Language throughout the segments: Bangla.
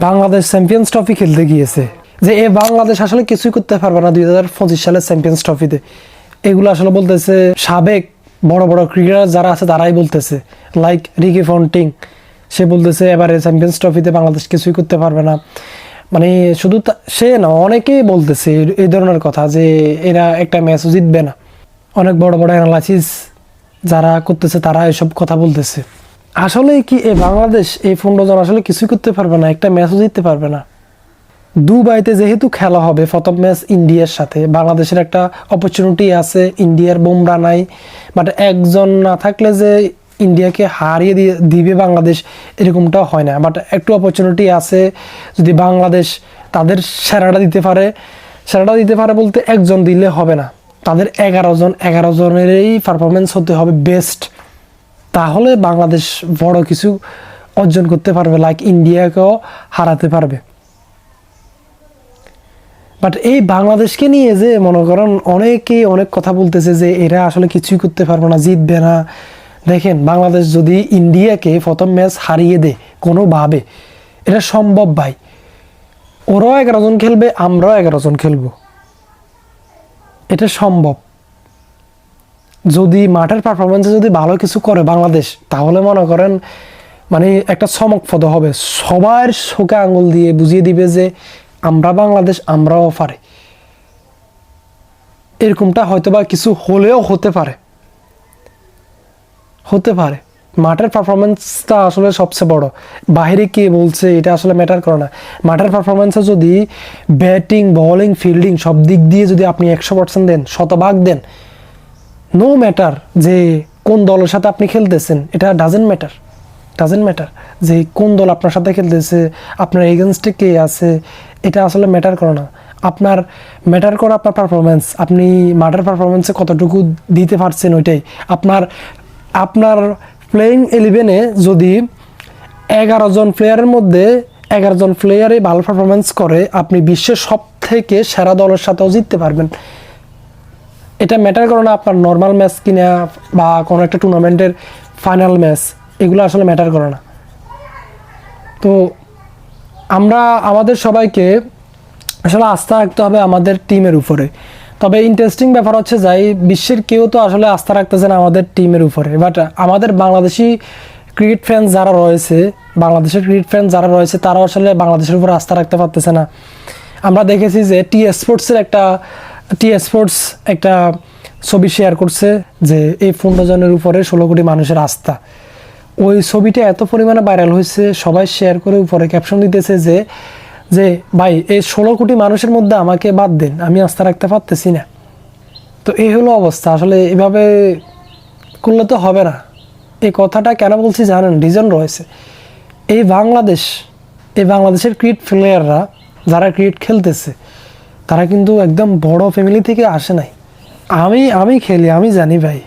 বাংলাদেশ চ্যাম্পিয়ন্স ট্রফি খেলতে গিয়েছে। যে এ বাংলাদেশ আসলে কিছুই করতে পারবে না দুই হাজার পঁচিশ সালের চ্যাম্পিয়ন্স ট্রফিতে এগুলো আসলে বলতেছে সাবেক বড় বড় ক্রিকেটার যারা আছে তারাই বলতেছে। লাইক রিকি ফন্টিং সে বলতেছে এবারে চ্যাম্পিয়ন্স ট্রফিতে বাংলাদেশ কিছুই করতে পারবে না। মানে শুধু সে না, অনেকেই বলতেছে এই- ধরনের কথা যে এরা একটা ম্যাচও জিতবে না। অনেক বড় বড় অ্যানালাইসিস যারা করতেছে তারা এসব কথা বলতেছে। আসলে কি এই বাংলাদেশ এই পনেরো জন আসলে কিছুই করতে পারবে না, একটা ম্যাচও জিততে পারবে না। দুবাইতে যেহেতু খেলা হবে, প্রথম ম্যাচ ইন্ডিয়ার সাথে, বাংলাদেশের একটা অপরচুনিটি আছে, ইন্ডিয়ার বোমরা নাই বাট একজন না থাকলে যে ইন্ডিয়াকে হারিয়ে দিয়ে দিবে বাংলাদেশ এরকমটাও হয় না। বাট একটু অপরচুনিটি আছে, যদি বাংলাদেশ তাদের সেরাটা দিতে পারে, সেরাটা দিতে পারে বলতে একজন দিলে হবে না। তাদের এগারো জন, এগারো জনেরই পারফরমেন্স হতে হবে বেস্ট তাহলে বাংলাদেশ বড় কিছু অর্জন করতে পারবে লাইক ইন্ডিয়াকেও হারাতে পারবে। বাট এই বাংলাদেশকে নিয়ে যে মনে করেন অনেকেই অনেক কথা বলতেছে যে এরা আসলে কিছুই করতে পারবে না, জিতবে না। দেখেন, বাংলাদেশ যদি ইন্ডিয়াকে প্রথম ম্যাচ হারিয়ে দেয় কোনোভাবে, এটা সম্ভব ভাই। ওরাও এগারো জন খেলবে, আমরাও এগারো জন খেলব। এটা সম্ভব। যদি মাঠের পারফরমেন্সে যদি ভালো কিছু করে বাংলাদেশ, তাহলে মনে করেন মানে একটা চমকপদ হবে। সবার শোকে আঙুল দিয়ে বুঝিয়ে দিবে যে আমরা বাংলাদেশ, আমরাও পারে। এরকমটা হয়তো বা কিছু হলেও হতে পারে। হতে পারে। মাঠের পারফরমেন্সটা আসলে সবচেয়ে বড়। বাইরে কে বলছে, এটা আসলে ম্যাটার করে না। মাঠের পারফরমেন্সে যদি ব্যাটিং বোলিং ফিল্ডিং সব দিক দিয়ে যদি আপনি একশো পার্সেন্ট দেন, শতভাগ দেন নো ম্যাটার যে কোন দলের সাথে আপনি খেলতেছেন, এটা ডাজেন্ট ম্যাটার ডাজেন্ট ম্যাটার যে কোন দল আপনার সাথে খেলতেছে, আপনার এগেনস্টে কে আছে, এটা আসলে ম্যাটার করে না। আপনার ম্যাটার করে আপনার পারফরমেন্স আপনি মাঠের পারফরমেন্সে কতটুকু দিতে পারছেন ওইটাই। আপনার আপনার প্লেয়িং ইলেভেনে যদি এগারো জন প্লেয়ারের মধ্যে এগারো জন প্লেয়ারে ভালো পারফরমেন্স করে, আপনি বিশ্বের সব থেকে সেরা দলের সাথেও জিততে পারবেন। এটা ম্যাটার করে না আপনার নর্মাল ম্যাচ কিনা বা কোনো একটা টুর্নামেন্টের ফাইনাল ম্যাচ এগুলো আসলে ম্যাটার করে না। তো আমরা, আমাদের সবাইকে আসলে আস্থা রাখতে হবে আমাদের টিমের উপরে। তবে ইন্টারেস্টিং ব্যাপার হচ্ছে যাই, বিশ্বের কেউ তো আসলে আস্থা রাখতেছে না আমাদের টিমের উপরে। বাট আমাদের বাংলাদেশি ক্রিকেট ফ্যান যারা রয়েছে, বাংলাদেশের ক্রিকেট ফ্যান যারা রয়েছে তারা আসলে বাংলাদেশের উপর আস্থা রাখতে পারতেছে না। আমরা দেখেছি যে টি স্পোর্টসের একটা টি স্পোর্টস একটা ছবি শেয়ার করছে যে এই পনেরো জনের উপরে ষোলো কোটি মানুষের আস্থা। ওই ছবিটা এত পরিমাণে ভাইরাল হয়েছে, সবাই শেয়ার করে উপরে ক্যাপশন দিতেছে যে যে ভাই, এই ষোলো কোটি মানুষের মধ্যে আমাকে বাদ দেন, আমি আস্থা রাখতে পারতেছি না। তো এই হলো অবস্থা। আসলে এভাবে করলে তো হবে না। এই কথাটা কেন বলছি জানেন? রিজন রয়েছে। এই বাংলাদেশ, এই বাংলাদেশের ক্রিকেট প্লেয়াররা যারা ক্রিকেট খেলতেছে তারা কিন্তু একদম বড় ফ্যামিলি থেকে আসে নাই। আমি আমি খেলি, আমি জানি ভাই।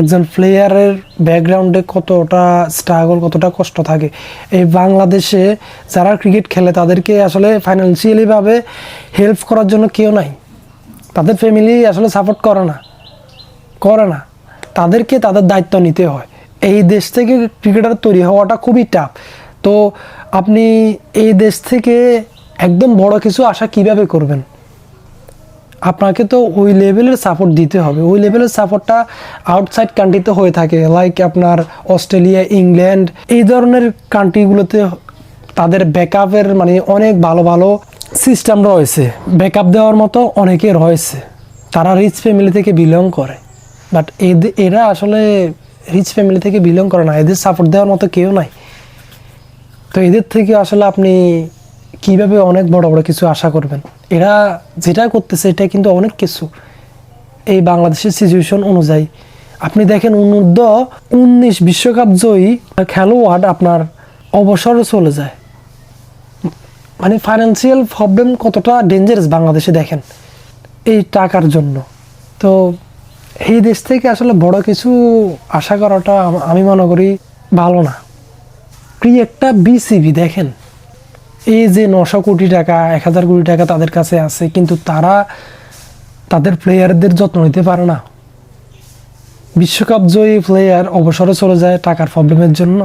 একজন প্লেয়ারের ব্যাকগ্রাউন্ডে কতটা স্ট্রাগল কতটা কষ্ট থাকে। এই বাংলাদেশে যারা ক্রিকেট খেলে, তাদেরকে আসলে ফাইন্যান্সিয়ালিভাবে হেল্প করার জন্য কেউ নাই। তাদের ফ্যামিলি আসলে সাপোর্ট করে না করে না। তাদেরকে তাদের দায়িত্ব নিতে হয়। এই দেশ থেকে ক্রিকেটার তৈরি হওয়াটা খুবই টাফ তো আপনি এই দেশ থেকে একদম বড় কিছু আশা কীভাবে করবেন? আপনাকে তো ওই লেভেলের সাপোর্ট দিতে হবে। ওই লেভেলের সাপোর্টটা আউটসাইড কান্ট্রিতে হয়ে থাকে লাইক আপনার অস্ট্রেলিয়া, ইংল্যান্ড, এই ধরনের কান্ট্রিগুলোতে তাদের ব্যাকআপের মানে অনেক ভালো ভালো সিস্টেম রয়েছে। ব্যাকআপ দেওয়ার মতো অনেকে রয়েছে। তারা রিচ ফ্যামিলি থেকে বিলং করে। বাট এদের এরা আসলে রিচ ফ্যামিলি থেকে বিলং করে না। এদের সাপোর্ট দেওয়ার মতো কেউ নাই। তো এদের থেকে আসলে আপনি কীভাবে অনেক বড় বড় কিছু আশা করবেন? এরা যেটা করতেছে এটা কিন্তু অনেক কিছু। এই বাংলাদেশের সিচুয়েশন অনুযায়ী। আপনি দেখেন অনূর্ধ্ব উনিশ বিশ্বকাপ জয়ী খেলোয়াড় আপনার অবসরে চলে যায়। মানে ফাইন্যান্সিয়াল প্রবলেম কতটা ডেঞ্জারাস বাংলাদেশে দেখেন এই টাকার জন্য। তো এই দেশ থেকে আসলে বড় কিছু আশা করাটা আমি মনে করি ভালো না। কি একটা বিসিবি দেখেন। এই যে নশো কোটি টাকা, এক হাজার কোটি টাকা তাদের কাছে আছে, কিন্তু তারা তাদের প্লেয়ারদের যত্ন নিতে পারে না। বিশ্বকাপ জয়ী প্লেয়ার অবসরে চলে যায় টাকার প্রবলেমের জন্য,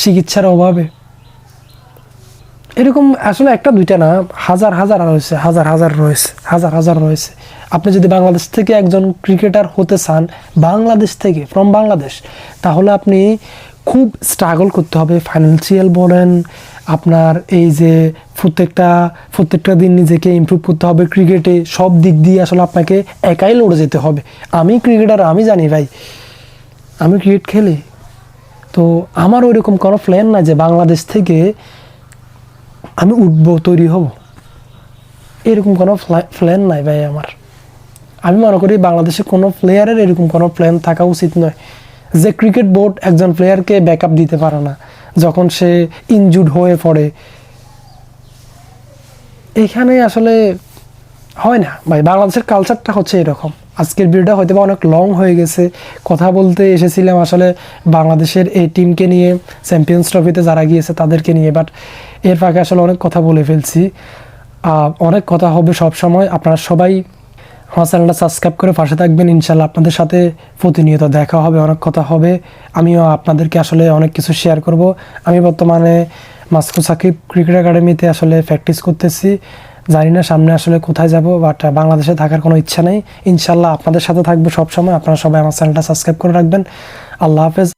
চিকিৎসার অভাবে। এরকম আসলে একটা দুইটা না, হাজার হাজার রয়েছে, হাজার হাজার রয়েছে, হাজার হাজার রয়েছে। আপনি যদি বাংলাদেশ থেকে একজন ক্রিকেটার হতে চান, বাংলাদেশ থেকে ফ্রম বাংলাদেশ, তাহলে আপনি খুব স্ট্রাগল করতে হবে। ফাইন্যান্সিয়াল বলেন আপনার এই যে প্রত্যেকটা প্রত্যেকটা দিন নিজেকে ইমপ্রুভ করতে হবে ক্রিকেটে সব দিক দিয়ে আসলে আপনাকে একাই লড়ে যেতে হবে। আমি ক্রিকেটার আমি জানি ভাই। আমি ক্রিকেট খেলি। তো আমার ওইরকম কোনো প্ল্যান না যে বাংলাদেশ থেকে আমি উঠবো, তৈরি হব। এরকম কোনো প্ল্যান নাই ভাই আমার। আমি মনে করি বাংলাদেশে কোনো প্লেয়ারের এরকম কোনো প্ল্যান থাকা উচিত নয়। যে ক্রিকেট বোর্ড একজন প্লেয়ারকে ব্যাকআপ দিতে পারে না। যখন সে ইনজুড হয়ে পড়ে। এখানে আসলে হয় না। ভাই, বাংলাদেশের কালচারটা হচ্ছে এরকম। আজকের ভিডিওটা হয়তো অনেক লং হয়ে গেছে। কথা বলতে এসেছিলাম আসলে বাংলাদেশের এই টিমকে নিয়ে চ্যাম্পিয়ন্স ট্রফিতে যারা গিয়েছে তাদেরকে নিয়ে বাট এর ফাঁকে আসলে অনেক কথা বলে ফেলছি। অনেক কথা হবে সব সময় আপনারা সবাই আমার চ্যানেলটা সাবস্ক্রাইব করে পাশে থাকবেন। ইনশাল্লাহ আপনাদের সাথে প্রতিনিয়ত দেখা হবে, অনেক কথা হবে। আমিও আপনাদেরকে আসলে অনেক কিছু শেয়ার করব। আমি বর্তমানে মাস্কো সাকিব ক্রিকেট একাডেমিতে আসলে প্র্যাকটিস করতেছি। জানি না সামনে আসলে কোথায় যাব বাট বাংলাদেশে থাকার কোনো ইচ্ছা নেই। ইনশাল্লাহ আপনাদের সাথে থাকব সবসময়। আপনারা সবাই আমার চ্যানেলটা সাবস্ক্রাইব করে রাখবেন। আল্লাহ হাফেজ।